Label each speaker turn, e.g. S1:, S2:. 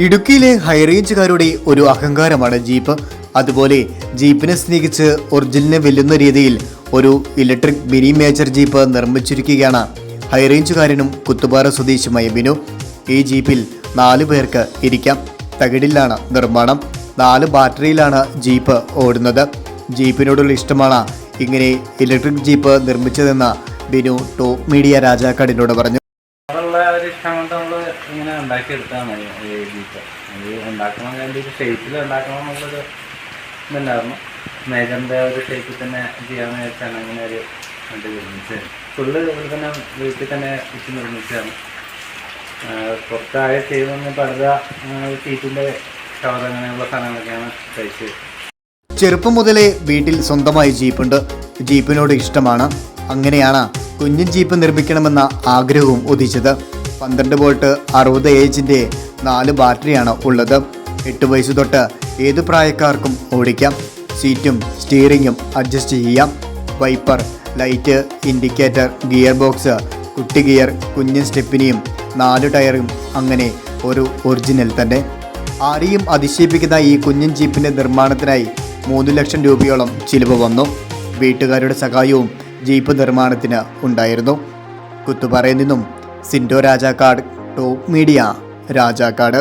S1: ഇടുക്കിയിലെ ഹൈറേഞ്ചുകാരുടെ ഒരു അഹങ്കാരമാണ് ജീപ്പ് അതുപോലെ ജീപ്പിനെ സ്നേഹിച്ച് ഒറിജിനലിനെ വെല്ലുന്ന രീതിയിൽ ഒരു ഇലക്ട്രിക് മിനി മേജർ ജീപ്പ് നിർമ്മിച്ചിരിക്കുകയാണ് ഹൈറേഞ്ചുകാരനും കുത്തുപാറ സ്വദേശിയുമായ ബിനു. ഈ ജീപ്പിൽ നാല് പേർക്ക് ഇരിക്കാം. തകിടിലാണ് നിർമ്മാണം. നാല് ബാറ്ററിയിലാണ് ജീപ്പ് ഓടുന്നത്. ജീപ്പിനോടുള്ള ഇഷ്ടമാണ് ഇങ്ങനെ ഇലക്ട്രിക് ജീപ്പ് നിർമ്മിച്ചതെന്ന് ബിനു ടോപ്പ് മീഡിയ രാജാക്കാടിനോട് പറഞ്ഞു.
S2: ഒരു ഇഷ്ടം കൊണ്ട് നമ്മൾ ഇങ്ങനെ ഉണ്ടാക്കിയെടുത്താൽ മതി എഴുതിയിട്ട് അത് ഉണ്ടാക്കണം വേണ്ടി ഒരു ഷേപ്പിൽ ഉണ്ടാക്കണം എന്നുള്ളൊരു ഇതുണ്ടായിരുന്നു. മേജറിന്റെ ഒരു ഷേപ്പിൽ തന്നെ ചെയ്യാമെന്ന് വെച്ചാണ് അങ്ങനെ ഒരു ഇത് നിർമ്മിച്ചത് ഫുള്ള് ഇവിടെ തന്നെ വീട്ടിൽ തന്നെ വെച്ച് നിർമ്മിച്ചതാണ്. പുറത്താകെ ചെയ്തെന്ന് പടുത ഷീറ്റിന്റെ കവർ അങ്ങനെയുള്ള സാധനങ്ങളൊക്കെയാണ് കഴിച്ചത്
S1: ചെറുപ്പം മുതലേ വീട്ടിൽ സ്വന്തമായി ജീപ്പുണ്ട്. ജീപ്പിനോട് ഇഷ്ടമാണ്. അങ്ങനെയാണ് കുഞ്ഞൻ ജീപ്പ് നിർമ്മിക്കണമെന്ന ആഗ്രഹവും ഉദിച്ചത്. പന്ത്രണ്ട് വോൾട്ട് അറുപത് ഏജിന്റെ നാല് ബാറ്ററിയാണ് ഉള്ളത്. എട്ട് വയസ്സ് തൊട്ട് ഏത് പ്രായക്കാർക്കും ഓടിക്കാം. സീറ്റും സ്റ്റീറിങ്ങും അഡ്ജസ്റ്റ് ചെയ്യാം. Wiper light indicator gear box കുട്ടി ഗിയർ കുഞ്ഞു സ്റ്റെപ്പിനിയും നാല് ടയറും അങ്ങനെ ഒരു ഒറിജിനൽ തന്നെ. ആരെയും അതിശയിപ്പിക്കുന്ന ഈ കുഞ്ഞൻ ജീപ്പിന്റെ നിർമ്മാണത്തിനായി മൂന്ന് ലക്ഷം രൂപയോളം ചിലവ് വന്നു. വീട്ടുകാരുടെ സഹായവും ജീപ്പ് നിർമ്മാണത്തിന് ഉണ്ടായിരുന്നു. കുത്തുപാറയിൽ നിന്നും സിൻഡോ രാജാക്കാട് ടോപ്പ് മീഡിയ രാജാക്കാട്